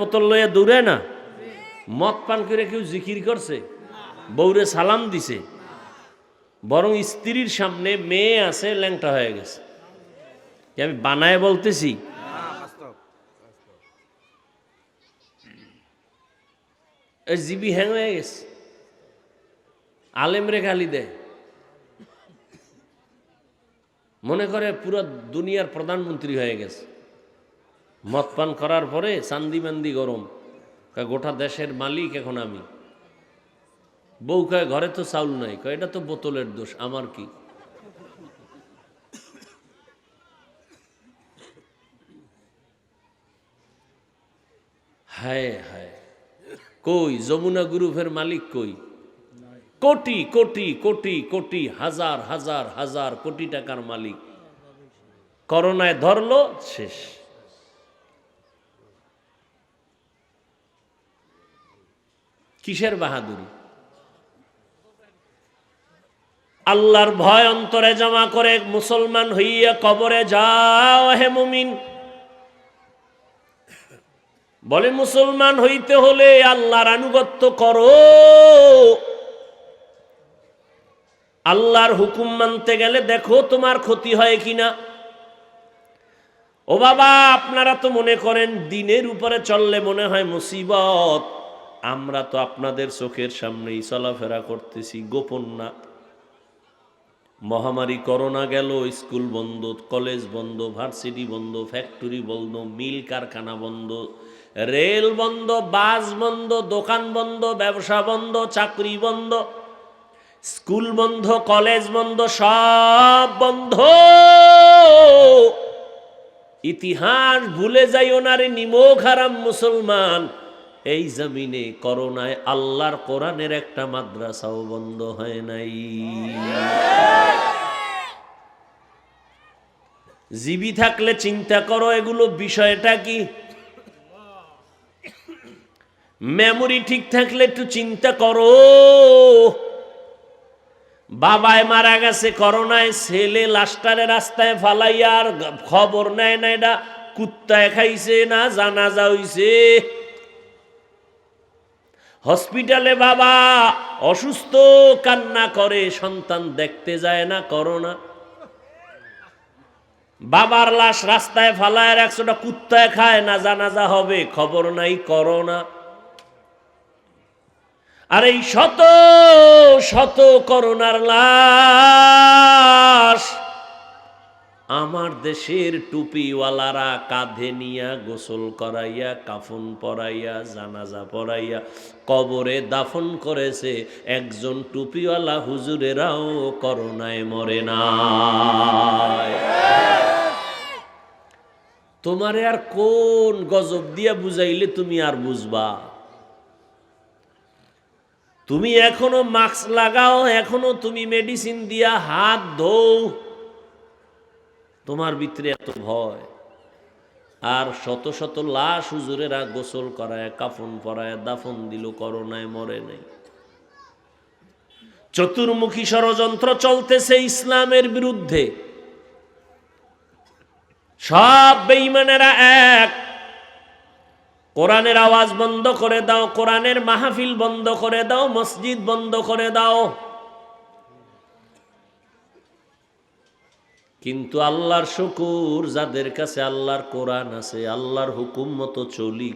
বোতল লইয়া দৌড়ে না, মদ পান করে কেউ জিকির করছে, বউরে সালাম দিছে, বরং স্ত্রীর সামনে মেয়ে আছে, ল্যাংটা হয়ে গেছে। আমি বানায় বলতেছি? জিবি হ্যাং হয়ে গেছে। আলেমরে গালি দেয়। মনে করে পুরো দুনিয়ার প্রধানমন্ত্রী হয়ে গেছে। মদ পান করার পরে চান্দি মান্দি গরম। গোটা দেশের মালিক এখন আমি। বউ কয়, ঘরে তো চাউল নাই। কয়, এটা তো বোতলের দোষ, আমার কি? হায় হায়। কই, যমুনা গ্রুপের মালিক কই? কোটি কোটি কোটি কোটি, হাজার হাজার হাজার কোটি টাকার মালিক। করোনায় ধরলো, শেষ। কিসের বাহাদুরি? আল্লাহর ভয় অন্তরে জমা করে মুসলমান হইয়া কবরে যাও, হে মুমিন। বলে, মুসলমান হইতে হলে আল্লাহর আনুগত্য করো। আল্লাহর হুকুম মানতে গেলে দেখো তোমার ক্ষতি হয় কিনা। ও বাবা, আপনারা তো মনে করেন দিনের উপরে চললে মনে হয় মুসিবত। আমরা তো আপনাদের চোখের সামনেই চলাফেরা করতেছি, গোপন না। মহামারী করোনা গেল, স্কুল বন্ধ, কলেজ বন্ধ, ভার্সিটি বন্ধ, ফ্যাক্টরি বন্ধ, মিল কারখানা বন্ধ, রেল বন্ধ, বাস বন্ধ, দোকান বন্ধ, ব্যবসা বন্ধ, চাকরি বন্ধ, স্কুল বন্ধ, কলেজ বন্ধ, সব বন্ধ। ইতিহাস ভুলে যাইও না রে নিমোখ হারাম মুসলমান। এই জমিনে করোনায় আল্লাহর কোরআনের একটা মাদ্রাসাও বন্ধ হয় নাই। জীবী থাকলে চিন্তা করো, এগুলো বিষয়টা কি? মেমোরি ঠিক থাকলে একটু চিন্তা করো। বাবায় মারা গেছে করোনায়, ছেলে লাস্টারে রাস্তায় ফালাইয়া আর খবর নেয় না, এটা কুত্তায় খাইছে না, জানাজা হইছে। হসপিটালে বাবা, অসুস্থ কান্না করে, সন্তান দেখতে যায় না, করোনা। বাবার লাশ রাস্তায় ফালায় একশোটা কুত্তায় খায়, না জানাজা হবে, খবর নাই, করোনা। আর এই শত শত করোনার লাশ আমার দেশের টুপিওয়ালারা কাঁধে নিয়া গোসল করাইয়া, কাফন পরাইয়া, জানাজা পরাইয়া কবরে দাফন করেছে। একজন টুপিওয়ালা হুজুরেরাও করোনায় মরে না তোমারে আর কোন গজব দিয়া বুঝাইলে তুমি আর বুঝবা? তুমি এখনও মাস্ক লাগাও, এখনও তুমি মেডিসিন দিয়া হাত ধো তোমার ভিতরে এত ভয়। আর শত শত লাশ হুজুরেরা গোসল করায়, কাফন পরায়, দাফন দিল, করোনায় মরে নাই। চতুর্মুখী ষড়যন্ত্র চলতেছে ইসলামের বিরুদ্ধে। সব বেইমানেরা এক। কোরআনের আওয়াজ বন্ধ করে দাও, কোরআনের মাহফিল বন্ধ করে দাও, মসজিদ বন্ধ করে দাও। কিন্তু আল্লাহর শুকুর যাদের কাছে আল্লাহর কোরআন আছে আল্লাহর হুকুম মতো চলি